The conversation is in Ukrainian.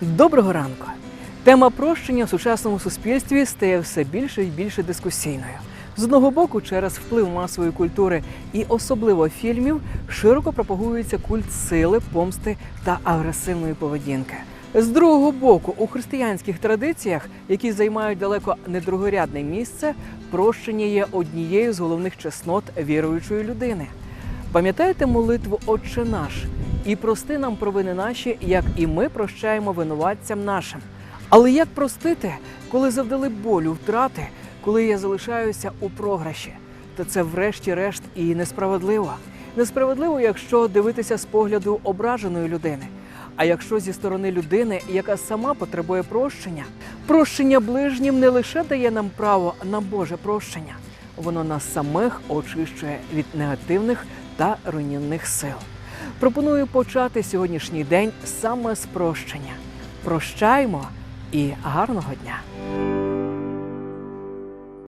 Доброго ранку! Тема прощення в сучасному суспільстві стає все більше і більше дискусійною. З одного боку, через вплив масової культури і особливо фільмів, широко пропагується культ сили, помсти та агресивної поведінки. З другого боку, у християнських традиціях, які займають далеко не другорядне місце, прощення є однією з головних чеснот віруючої людини. Пам'ятаєте молитву Отче наш і прости нам провини наші, як і ми прощаємо винуватцям нашим. Але як простити, коли завдали болю, втрати, коли я залишаюся у програші? Та це врешті-решт і несправедливо. Несправедливо, якщо дивитися з погляду ображеної людини. А якщо зі сторони людини, яка сама потребує прощення, прощення ближнім не лише дає нам право на Боже прощення, воно нас самих очищує від негативних та руйнівних сил. Пропоную почати сьогоднішній день саме з прощення. Прощаймо і гарного дня!